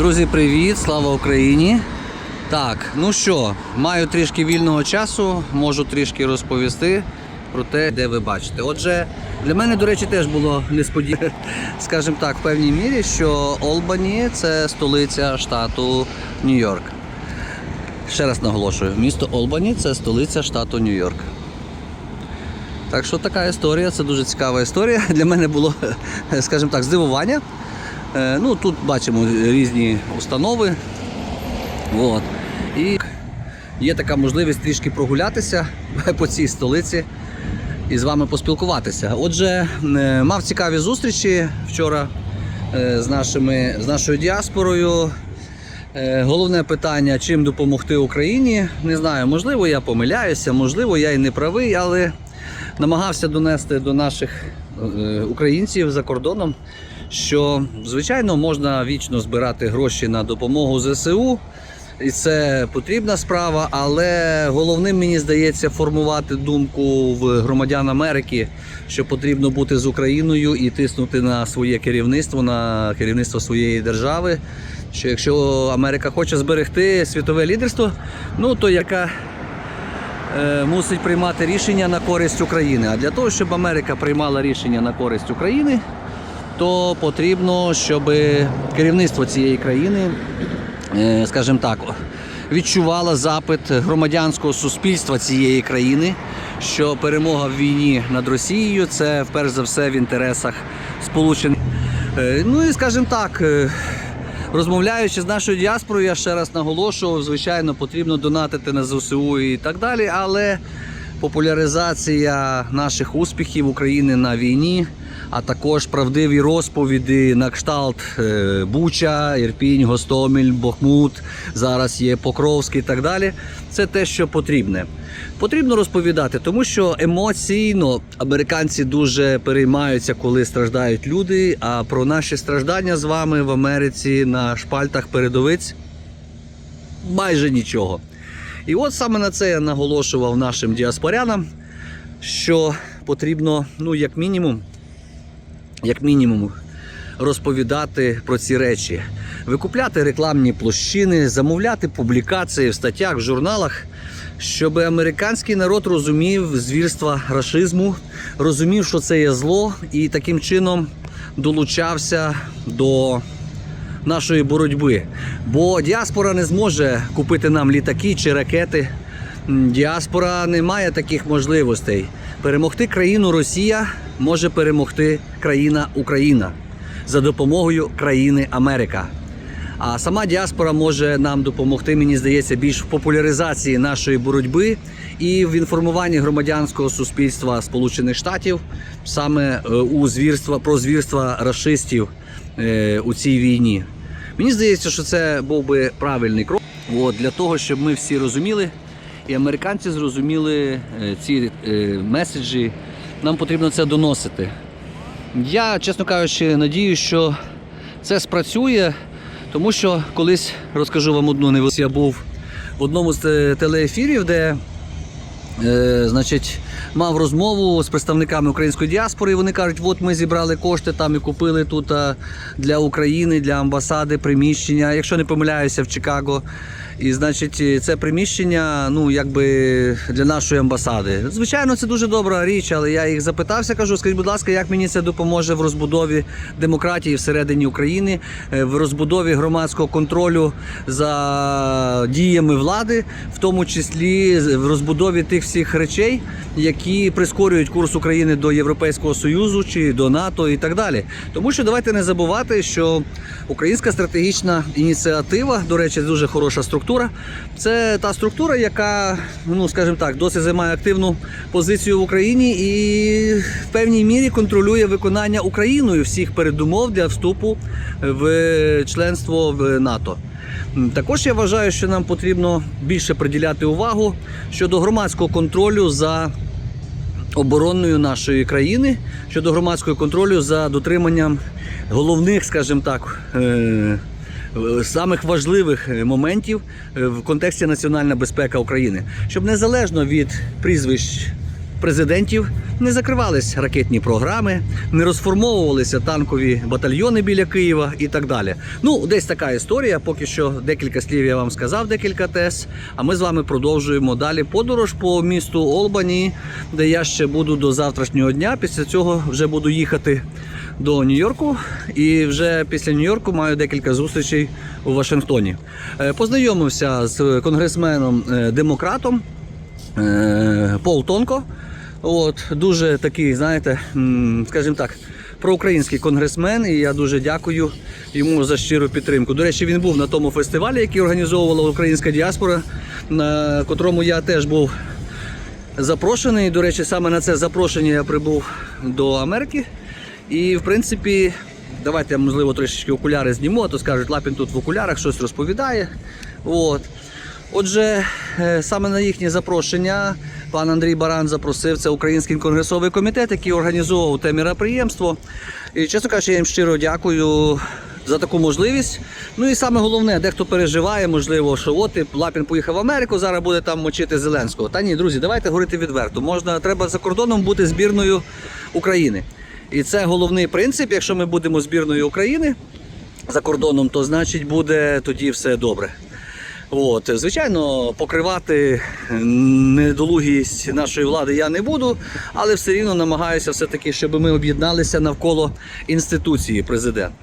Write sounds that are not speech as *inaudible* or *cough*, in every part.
Друзі, привіт! Слава Україні! Так, ну що, маю трішки вільного часу, можу трішки розповісти про те, де ви бачите. Отже, для мене, до речі, теж було несподівано, *laughs* скажімо так, в певній мірі, що Олбані це столиця штату Нью-Йорк. Ще раз наголошую, місто Олбані це столиця штату Нью-Йорк. Так що така історія, це дуже цікава історія. Для мене було, *laughs* скажімо так, здивування. Е, Ну, тут бачимо різні установи. От. І є така можливість трішки прогулятися *laughs* по цій столиці і з вами поспілкуватися. Отже, е, мав цікаві зустрічі вчора е, з, нашими, з нашою діаспорою. Головне питання, чим допомогти Україні. Не знаю, можливо, я помиляюся, можливо, я і не правий, але намагався донести до наших українців за кордоном, що звичайно можна вічно збирати гроші на допомогу ЗСУ. І це потрібна справа, але головним мені здається формувати думку в громадян Америки, що потрібно бути з Україною і тиснути на своє керівництво, на керівництво своєї держави. Що якщо Америка хоче зберегти світове лідерство, ну то яка е, мусить приймати рішення на користь України. А для того, щоб Америка приймала рішення на користь України, то потрібно, щоб керівництво цієї країни, е, скажімо так, відчувало запит громадянського суспільства цієї країни, що перемога в війні над Росією це перш за все в інтересах Сполучених. Е, Ну і скажімо так. е, Розмовляючи з нашою діаспорою, я ще раз наголошував, звичайно, потрібно донатити на ЗСУ і так далі, але популяризація наших успіхів України на війні, а також правдиві розповіді на кшталт е, Буча, Ірпінь, Гостомель, Бахмут, зараз є Покровський і так далі. Це те, що потрібне. Потрібно розповідати, тому що емоційно американці дуже переймаються, коли страждають люди. А про наші страждання з вами в Америці на шпальтах передовиць майже нічого. І от саме на це я наголошував нашим діаспорянам, що потрібно, ну, як мінімум, як мінімум, розповідати про ці речі, викупляти рекламні площини, замовляти публікації в статтях, в журналах, щоб американський народ розумів звірства рашизму, розумів, що це є зло, і таким чином долучався до нашої боротьби. Бо діаспора не зможе купити нам літаки чи ракети. Діаспора не має таких можливостей. Перемогти країну Росія може перемогти країна Україна за допомогою країни Америка. А сама діаспора може нам допомогти, мені здається, більш в популяризації нашої боротьби і в інформуванні громадянського суспільства Сполучених Штатів саме е, у звірства про звірства рашистів е, у цій війні. Мені здається, що це був би правильний крок От, для того, щоб ми всі розуміли, і американці зрозуміли е, ці е, меседжі. Нам потрібно це доносити. Я, чесно кажучи, надію, що це спрацює, тому що колись розкажу вам одну невелику. Я був в одному з телеефірів, де е, значить, мав розмову з представниками української діаспори. Вони кажуть, от ми зібрали кошти там і купили тут для України, для амбасади приміщення, якщо не помиляюся, в Чикаго. І значить, е, це приміщення, ну якби для нашої амбасади. Звичайно, це дуже добра річ, але я їх запитався, кажу, скажіть, будь ласка, як мені це допоможе в розбудові демократії всередині України, е, в розбудові громадського контролю за діями влади, в тому числі в розбудові тих всіх речей, які прискорюють курс України до Європейського Союзу чи до НАТО і так далі. Тому що давайте не забувати, що українська стратегічна ініціатива, до речі, дуже хороша структура. Це та структура, яка, ну скажімо так, досить займає активну позицію в Україні і в певній мірі контролює виконання Україною всіх передумов для вступу в членство в НАТО. Також я вважаю, що нам потрібно більше приділяти увагу щодо громадського контролю за оборонною нашої країни, щодо громадського контролю за дотриманням головних, скажімо так, е, самих важливих моментів е, в контексті національна безпека України, щоб незалежно від прізвищ президентів не закривались ракетні програми, не розформовувалися танкові батальйони біля Києва і так далі. Ну, десь така історія. Поки що декілька слів я вам сказав, декілька тез. А ми з вами продовжуємо далі подорож по місту Олбані, де я ще буду до завтрашнього дня. Після цього вже буду їхати до Нью-Йорку. І вже після Нью-Йорку маю декілька зустрічей у Вашингтоні. Е, Познайомився з конгресменом е, демократом е, Пол Тонко. От, дуже такий, знаєте, скажімо так, проукраїнський конгресмен, і я дуже дякую йому за щиру підтримку. До речі, він був на тому фестивалі, який організовувала українська діаспора, на котрому я теж був запрошений. До речі, саме на це запрошення я прибув до Америки. І, в принципі, давайте я, можливо, трішечки окуляри зніму, а то скажуть, Лапін тут в окулярах щось розповідає. От. Отже, е, саме на їхнє запрошення пан Андрій Баран запросив це Український конгресовий комітет, який організовував те міроприємство. І чесно кажучи, я їм щиро дякую за таку можливість. Ну і саме головне, дехто переживає, можливо, що от і Лапін поїхав в Америку, зараз буде там мочити Зеленського. Та ні, друзі, давайте говорити відверто. Можна, треба за кордоном бути збірною України. І це головний принцип. Якщо ми будемо збірною України за кордоном, то значить буде тоді все добре. От, звичайно, покривати недолугість нашої влади я не буду, але все рівно намагаюся все-таки, щоб ми об'єдналися навколо інституції президент.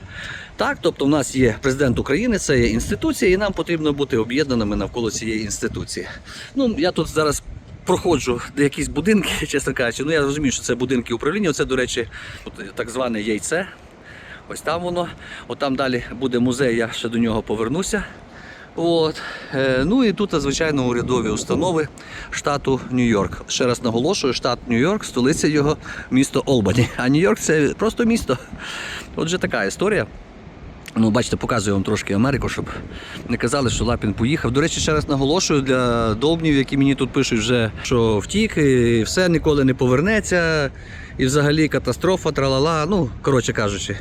Так, тобто в нас є президент України, це є інституція, і нам потрібно бути об'єднаними навколо цієї інституції. Ну, я тут зараз проходжу якісь будинки, *laughs* чесно кажучи. Ну я розумію, що це будинки управління. Оце, до речі, так зване яйце. Ось там воно. От там далі буде музей, я ще до нього повернуся. От. Е, Ну і тут, звичайно, урядові установи штату Нью-Йорк. Ще раз наголошую, штат Нью-Йорк, столиця його місто Олбані. А Нью-Йорк це просто місто. Отже, така історія. Ну, бачите, показую вам трошки Америку, щоб не казали, що Лапін поїхав. До речі, ще раз наголошую для довбнів, які мені тут пишуть, вже, що втік, і все ніколи не повернеться. І взагалі катастрофа, тралала. Ну, коротше кажучи.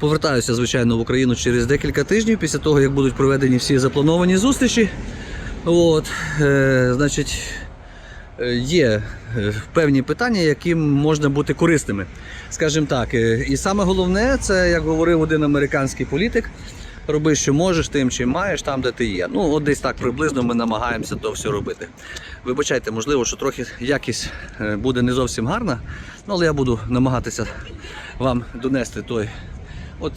Повертаюся, звичайно, в Україну через декілька тижнів після того, як будуть проведені всі заплановані зустрічі. От, е, значить, е, є е, певні питання, яким можна бути корисними. Скажімо так, е, і саме головне, це як говорив один американський політик. Роби, що можеш, тим, чим маєш, там, де ти є. Ну, от десь так приблизно ми намагаємося то все робити. Вибачайте, можливо, що трохи якість буде не зовсім гарна, ну, але я буду намагатися вам донести той. От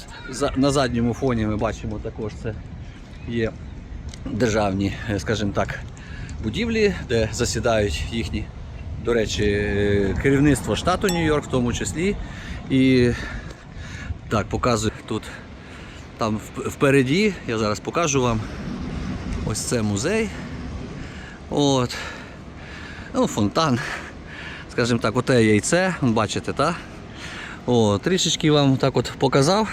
на задньому фоні ми бачимо також це є державні, е, скажімо так, будівлі, де засідають їхні, до речі, е, керівництво штату Нью-Йорк в тому числі. І так, показую тут там впереді, я зараз покажу вам. Ось це музей. От. Ну, фонтан. Скажімо так, оте яйце, бачите, так? О, трішечки вам так от показав,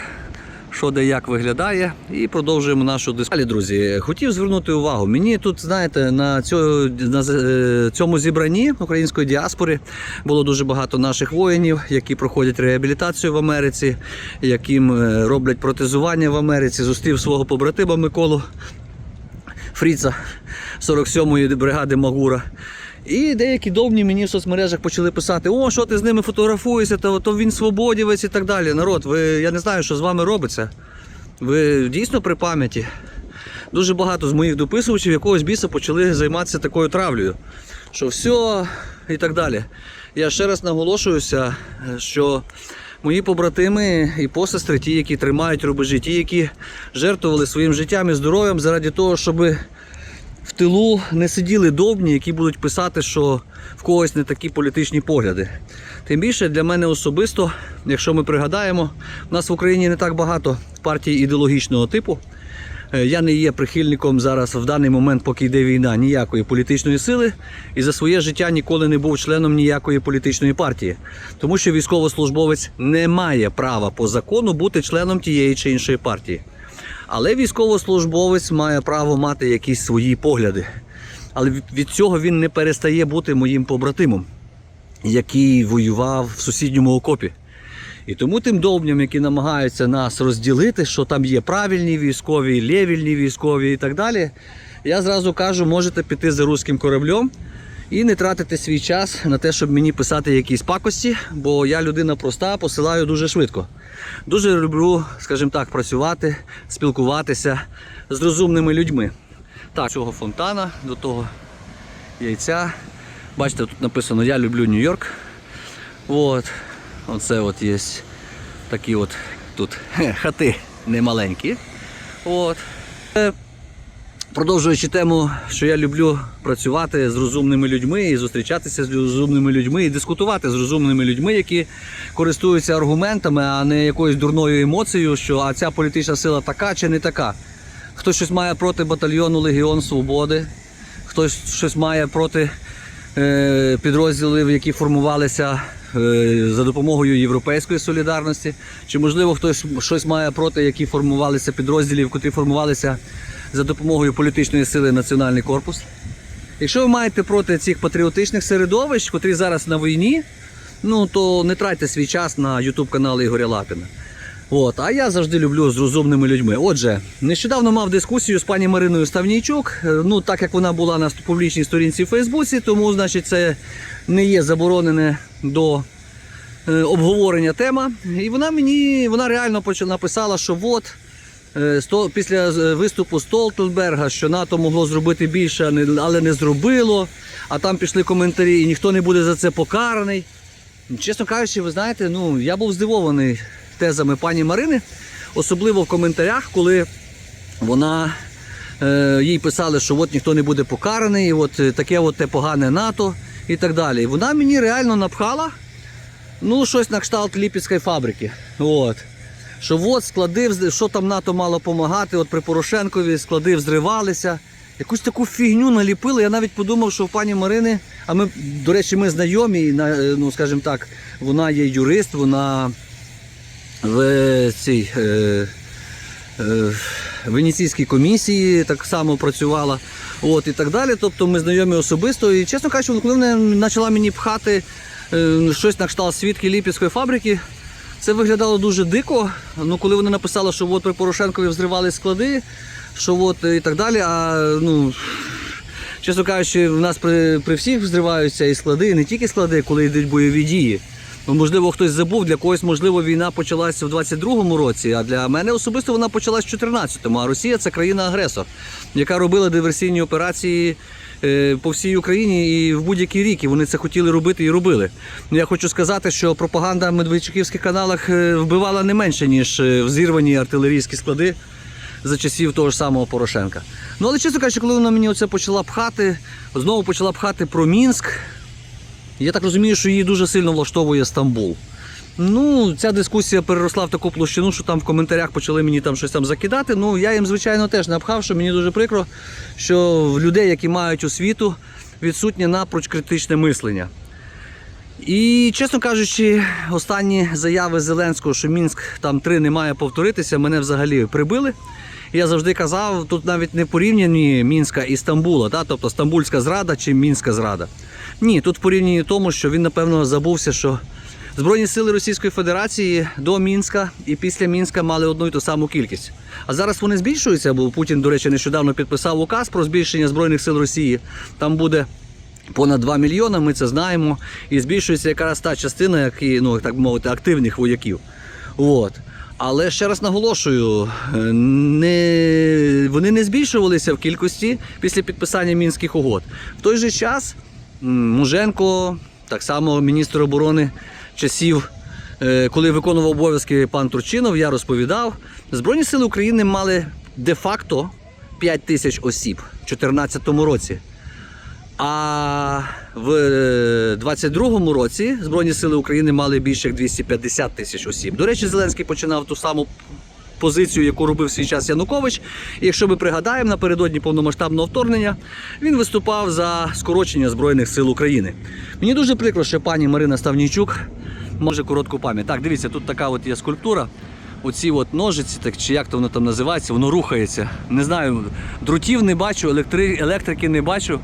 що де як виглядає, і продовжуємо нашу дискусію. Друзі, хотів звернути увагу. Мені тут, знаєте, на, цьо, на е, цьому зібранні української діаспори було дуже багато наших воїнів, які проходять реабілітацію в Америці, яким е, роблять протезування в Америці. Зустрів свого побратима Миколу Фріца 47-ї бригади Магура. І деякі довні мені в соцмережах почали писати: о, що ти з ними фотографуєшся, то, то він свободівець і так далі. Народ, ви, я не знаю, що з вами робиться. Ви дійсно при пам'яті. Дуже багато з моїх дописувачів якогось біса почали займатися такою травлею. Що все і так далі. Я ще раз наголошуюся, що мої побратими і посестри, ті, які тримають рубежі, ті, які жертвували своїм життям і здоров'ям заради того, щоби в тилу не сиділи довбні, які будуть писати, що в когось не такі політичні погляди. Тим більше для мене особисто, якщо ми пригадаємо, в нас в Україні не так багато партій ідеологічного типу. Е, Я не є прихильником зараз в даний момент, поки йде війна, ніякої політичної сили і за своє життя ніколи не був членом ніякої політичної партії, тому що військовослужбовець не має права по закону бути членом тієї чи іншої партії. Але військовослужбовець має право мати якісь свої погляди. Але від- цього він не перестає бути моїм побратимом, який воював в сусідньому окопі. І тому тим довбням, які намагаються нас розділити, що там є правильні військові, лєвільні військові і так далі, я зразу кажу, можете піти за руським кораблем І не тратити свій час на те, щоб мені писати якісь пакості, бо я людина проста, посилаю дуже швидко. Дуже люблю, скажімо так, працювати, спілкуватися з розумними людьми. Так, цього фонтана, до того яйця. Бачите, тут написано Я люблю Нью-Йорк. От. Оце от є такі от тут *laughs* хати немаленькі. От. Продовжуючи тему, що я люблю працювати з розумними людьми і зустрічатися з розумними людьми і дискутувати з розумними людьми, які користуються аргументами, а не якоюсь дурною емоцією, що а ця політична сила така чи не така. Хтось щось має проти батальйону Легіон Свободи, хтось щось має проти е, підрозділів, які формувалися е, за допомогою Європейської солідарності, чи можливо хтось щось має проти, які формувалися підрозділів, котрі формувалися за допомогою політичної сили Національний корпус. Якщо ви маєте проти цих патріотичних середовищ, котрі зараз на війні, ну то не тратьте свій час на канал Ігоря Лапіна. От, а я завжди люблю з розумними людьми. Отже, нещодавно мав дискусію з пані Мариною Ставнійчук. Е, Ну, так як вона була на публічній сторінці в Фейсбуці, тому значить це не є заборонене до е, обговорення тема. І вона мені вона реально написала, що от. Е, Після е, виступу Столтенберга, що НАТО могло зробити більше, але не зробило. А там пішли коментарі, і ніхто не буде за це покараний. Чесно кажучи, ви знаєте, ну я був здивований тезами пані Марини, особливо в коментарях, коли вона е, їй писали, що от ніхто не буде покараний, от е, таке от те погане НАТО і так далі. І вона мені реально напхала ну, щось на кшталт Ліпецької фабрики. От. Що от склади, що там НАТО мало допомагати, от при Порошенкові склади взривалися. Якусь таку фігню наліпили. Я навіть подумав, що в пані Марини, а ми, до речі, ми знайомі, е, ну, скажімо так, вона є юрист, вона в цій е, е, Венеційській комісії так само працювала. От, і так далі. Тобто ми знайомі особисто. І чесно кажучи, коли вона почала мені пхати е, щось на кшталт свідки Ліпівської фабрики, це виглядало дуже дико. Ну, коли вона написала, що от при Порошенкові взривали склади, що от і так далі. А ну, чесно кажучи, в нас при, при всіх взриваються і склади, і не тільки склади, коли йдуть бойові дії. Ну, можливо, хтось забув, для когось, можливо, війна почалася в 22-му році, а для мене особисто вона почалась в 14-му. А Росія це країна-агресор, яка робила диверсійні операції по всій Україні і в будь-який рік. І вони це хотіли робити і робили. Ну, Я хочу сказати, що пропаганда в медведчуківських каналах е, вбивала не менше, ніж е, взірвані артилерійські склади за часів того ж самого Порошенка. Ну але чесно кажучи, коли вона мені оце почала пхати, знову почала пхати про Мінськ. Я так розумію, що її дуже сильно влаштовує Стамбул. Ну, ця дискусія переросла в таку площину, що там в коментарях почали мені там щось там закидати. Ну, я їм, звичайно, теж напхав, що мені дуже прикро, що в людей, які мають освіту, відсутнє напроч критичне мислення. І, чесно кажучи, останні заяви Зеленського, що Мінськ там 3 не має повторитися, мене взагалі прибили. Я завжди казав, тут навіть не порівнянні Мінська і Стамбула, да? тобто Стамбульська зрада чи Мінська зрада. Ні, тут порівнянні тому, що він, напевно, забувся, що Збройні сили Російської Федерації до Мінська і після Мінська мали одну і ту саму кількість. А зараз вони збільшуються, бо Путін, до речі, нещодавно підписав указ про збільшення Збройних сил Росії. Там буде понад 2 мільйони, ми це знаємо. І збільшується якраз та частина, які, ну, так мовити, активних вояків. От. Але ще раз наголошую, не, вони не збільшувалися в кількості після підписання мінських угод. В той же час Муженко, так само міністр оборони часів, е, коли виконував обов'язки пан Турчинов, я розповідав, Збройні сили України мали де-факто 5 тисяч осіб в 2014 році. А в е, 22-му році Збройні сили України мали більше як 250 тисяч осіб. До речі, Зеленський починав ту саму позицію, яку робив свій час Янукович. І якщо ми пригадаємо, напередодні повномасштабного вторгнення він виступав за скорочення Збройних сил України. Мені дуже прикро, що пані Марина Ставнійчук може коротку пам'ять. Так, дивіться, тут така от є скульптура. Оці от ножиці, так чи як то воно там називається, воно рухається. Не знаю, дротів не бачу, електри... електрики не бачу.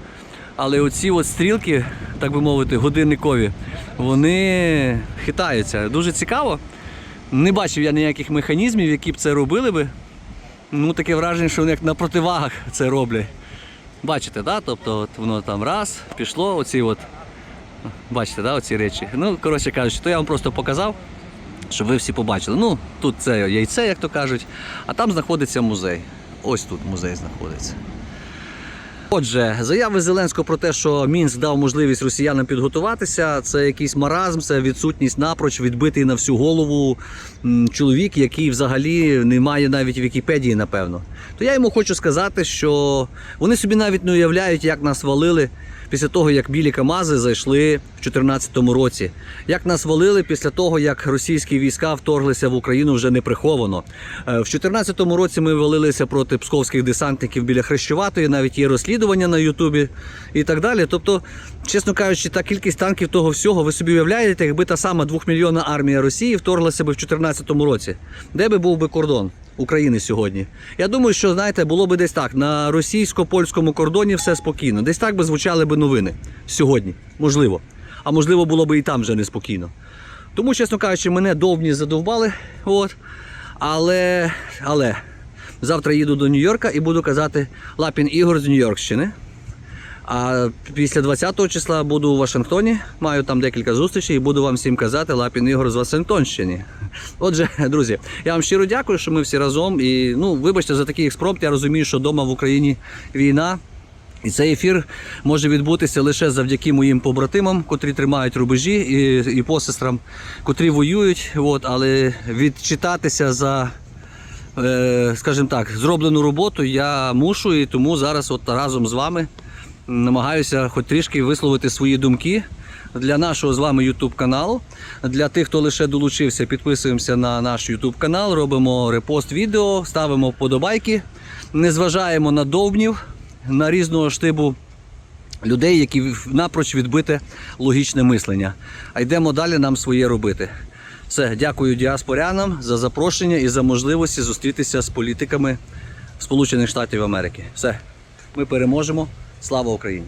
Але оці от стрілки, так би мовити, годинникові, вони хитаються. Дуже цікаво. Не бачив я ніяких механізмів, які б це робили би. Ну, таке враження, що вони як на противагах це роблять. Бачите, да? тобто от воно там раз, пішло, оці от, бачите, да? оці речі. Ну, коротше кажучи, то я вам просто показав, щоб ви всі побачили. Ну, тут це яйце, як то кажуть, а там знаходиться музей. Ось тут музей знаходиться. Отже, заяви Зеленського про те, що Мінськ дав можливість росіянам підготуватися, це якийсь маразм, це відсутність напроч відбитий на всю голову чоловік, який взагалі не має навіть Вікіпедії, напевно. То я йому хочу сказати, що вони собі навіть не уявляють, як нас валили після того, як білі Камази зайшли в 2014 році. Як нас валили після того, як російські війська вторглися в Україну вже неприховано. Е, В 2014 році ми валилися проти псковських десантників біля Хрещуватої, навіть є розслідування на Ютубі і так далі. Тобто, чесно кажучи, та кількість танків того всього, ви собі уявляєте, якби та сама двохмільйонна армія Росії вторглася би в 2014 році. Де би був би кордон? України сьогодні. Я думаю, що знаєте, було би десь так: на російсько-польському кордоні все спокійно. Десь так би звучали би новини сьогодні. Можливо. А можливо, було би і там вже неспокійно. Тому, чесно кажучи, мене довбні задовбали. От. Але, але завтра їду до Нью-Йорка і буду казати Лапін Ігор з Нью-Йоркщини. А після 20 числа буду у Вашингтоні, маю там декілька зустрічей і буду вам всім казати Лапін Ігор з Вашингтонщини. Отже, *laughs* друзі, я вам щиро дякую, що ми всі разом. І ну, вибачте за такий експромт. Я розумію, що вдома в Україні війна. І цей ефір може відбутися лише завдяки моїм побратимам, котрі тримають рубежі, і, і посестрам, котрі воюють. От, але відчитатися за е, скажімо так, зроблену роботу я мушу і тому зараз от разом з вами намагаюся хоч трішки висловити свої думки для нашого з вами YouTube каналу. Для тих, хто лише долучився, підписуємося на наш YouTube канал, робимо репост відео, ставимо вподобайки, не зважаємо на довбнів, на різного штибу людей, які напроч відбите логічне мислення. А йдемо далі нам своє робити. Все, дякую діаспорянам за запрошення і за можливості зустрітися з політиками Сполучених Штатів Америки. Все, ми переможемо. Слава Україні!